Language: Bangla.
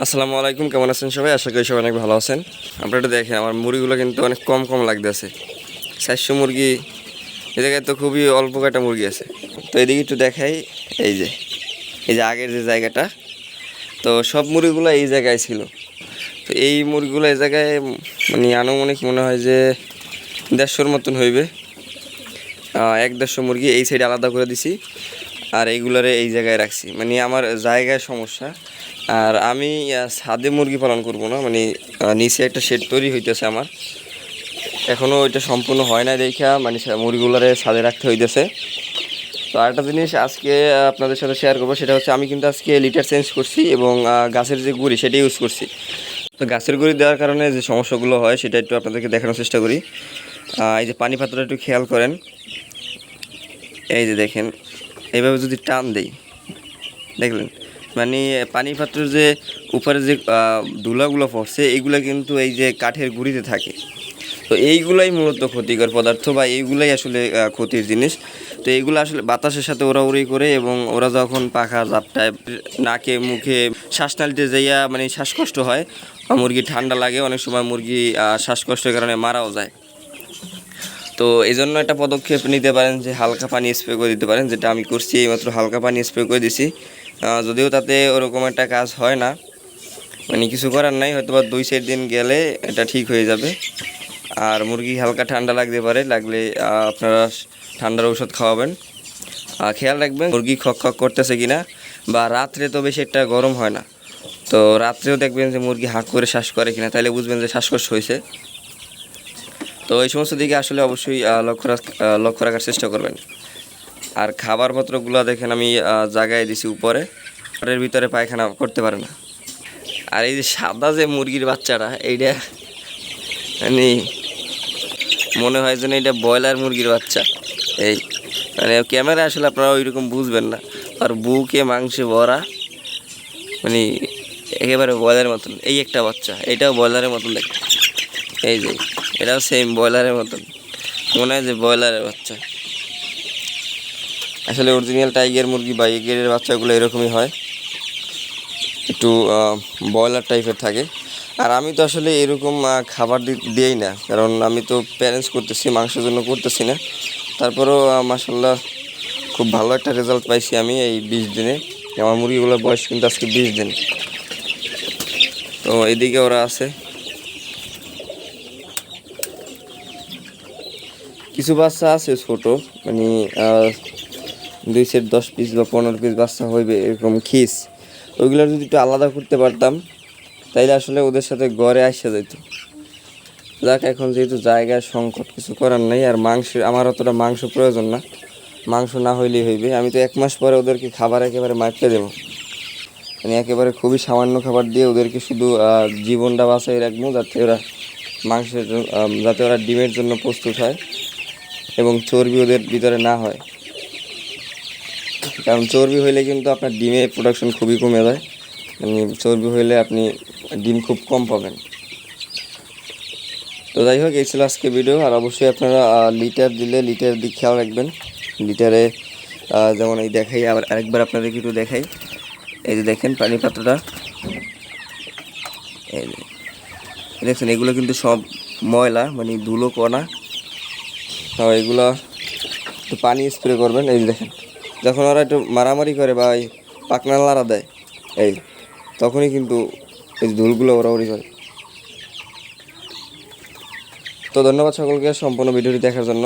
আসসালামু আলাইকুম, কেমন আছেন সবাই? আশা করি সবাই অনেক ভালো আছেন। আপনারা দেখেন, আমার মুরগিগুলো কিন্তু অনেক কম কম লাগতেছে। চারশো মুরগি, এ জায়গায় তো খুবই অল্প কয়টা মুরগি আছে। তো এদিকে একটু দেখাই, এই যে এই যে আগের যে জায়গাটা, তো সব মুরগিগুলো এই জায়গায় ছিল। তো এই মুরগিগুলো এই জায়গায় মানে আনুমানিক মনে হয় যে দেড়শোর মতন হইবে। এক দেড়শো মুরগি এই সাইডে আলাদা করে দিছি, আর এইগুলারে এই জায়গায় রাখছি। মানে আমার জায়গায় সমস্যা আর আমি ছাদে মুরগি পালন করব না মানে নিচে একটা শেড তৈরি হইতেছে আমার। এখনও ওইটা সম্পূর্ণ হয় না দেখা মানে মুরগিগুলারে ছাদে রাখতে হইতেছে। তো আরেকটা জিনিস আজকে আপনাদের সাথে শেয়ার করব, সেটা হচ্ছে আমি কিন্তু আজকে লিটার চেঞ্জ করছি এবং গাছের যে গুড়ি, সেটা ইউজ করছি। তো গাছের গুঁড়ি দেওয়ার কারণে যে সমস্যাগুলো হয়, সেটা একটু আপনাদেরকে দেখানোর চেষ্টা করি। এই যে পানি পাত্রটা একটু খেয়াল করেন। এই যে দেখেন, এইভাবে যদি টান দেই, দেখলেন? মানে পানি পাত্রের যে উপরে যে ধুলাগুলো পড়ছে এইগুলো কিন্তু এই যে কাঠের গুঁড়িতে থাকে। তো এইগুলাই মূলত ক্ষতিকর পদার্থ বা এইগুলাই আসলে ক্ষতির জিনিস। তো এইগুলো আসলে বাতাসের সাথে ওরা ওড়াউড়ি করে এবং ওরা যখন পাখা জাপটায় নাকে, মুখে শ্বাসনালীতে যাইয়া মানে শ্বাসকষ্ট হয় মুরগি ঠান্ডা লাগে, অনেক সময় মুরগি শ্বাসকষ্টের কারণে মারাও যায়। তো এই জন্য একটা পদক্ষেপ নিতে পারেন যে, হালকা পানি স্প্রে করে দিতে পারেন, যেটা আমি করছি, এইমাত্র হালকা পানি স্প্রে করে দিছি। যদিও তাতে ওরকম একটা কাজ হয় না। মানে কিছু করার নাই হয়তো বা দুই, চার দিন গেলে এটা ঠিক হয়ে যাবে। আর মুরগি হালকা ঠান্ডা লাগতে পারে, লাগলে আপনারা ঠান্ডার ঔষধ খাওয়াবেন। আর খেয়াল রাখবেন, মুরগি খক খক করতেছে কিনা, বা রাত্রে তো বেশি একটা গরম হয় না। তো রাত্রেও দেখবেন যে মুরগি হাঁক করে শ্বাস করে কিনা তাহলে বুঝবেন যে শ্বাসকষ্ট হয়েছে তো এই সমস্ত দিকে আসলে অবশ্যই লক্ষ্য লক্ষ্য রাখার চেষ্টা করবেন। আর খাবার পত্রগুলো দেখেন আমি জাগায় দিছি উপরে। ঘরের ভিতরে পায়খানা করতে পারে না। আর এই যে সাদা যে মুরগির বাচ্চাটা, এইটা মানে মনে হয় যেন এটা ব্রয়লার মুরগির বাচ্চা। এই মানে ক্যামেরা আসলে আপনারা ওইরকম বুঝবেন না। আর বুকে মাংসে ভরা মানে একেবারে ব্রয়লারের মতন। এই একটা বাচ্চা, এটাও ব্রয়লারের মতন দেখতে। এই যে, এটাও সেম ব্রয়লারের মতন। মনে হয় যে ব্রয়লারের বাচ্চা। আসলে অরিজিনাল টাইগার মুরগি বা এগের বাচ্চাগুলো এরকমই হয়। একটু ব্রয়লার টাইপের থাকে। আর আমি তো আসলে এরকম খাবার দিই না। কারণ আমি তো প্যারেন্টস করতেছি, মাংসের জন্য করতেছি না। তারপরেও মাসাল্লাহ খুব ভালো একটা রেজাল্ট পাইছি আমি এই বিশ দিনে। আমার মুরগিগুলোর বয়স কিন্তু আজকে বিশ দিন। তো এদিকে ওরা আছে। কিছু বাচ্চা আছে ছোট মানে দুই সেট দশ পিস বা পনেরো পিস বাচ্চা হইবে এরকম খিস। ওইগুলো যদি একটু আলাদা করতে পারতাম, তাইলে আসলে ওদের সাথে গড়ে আসা যেত যাক, এখন যেহেতু জায়গায় সংকট কিছু করার নেই, আর মাংস আমার অতটা মাংস প্রয়োজন না। মাংস না হইলেই হইবে। আমি তো এক মাস পরে ওদেরকে খাবার একেবারে মাপতে দেবো। মানে একেবারে খুবই সামান্য খাবার দিয়ে ওদেরকে শুধু জীবনটা বাঁচাই রাখব, যাতে ওরা মাংসের যাতে ওরা ডিমের জন্য প্রস্তুত হয় এবং চর্বি ওদের ভিতরে না হয়। কারণ চর্বি হইলে কিন্তু আপনার ডিমে প্রোডাকশন খুবই কমে যায়। মানে চর্বি হইলে আপনি ডিম খুব কম পাবেন। তো যাই হোক, এই ছিল আজকে ভিডিও আর অবশ্যই আপনারা লিটার দিলে লিটার দিক খেয়াল রাখবেন। লিটারে যেমন এই দেখাই আবার আরেকবার আপনাদেরকে একটু দেখাই। এই যে দেখেন পানি পাত্রটা এই দেখছেন, এগুলো কিন্তু সব ময়লা মানে ধুলো কণা। তো এগুলো একটু পানি স্প্রে করবেন। এই দেখেন। যখন ওরা একটু মারামারি করে বা এই পাকনা লাড়া দেয়, এই, তখনই কিন্তু এই ধুলগুলো ওরাওরি করে। তো ধন্যবাদ সকলকে সম্পূর্ণ ভিডিওটি দেখার জন্য।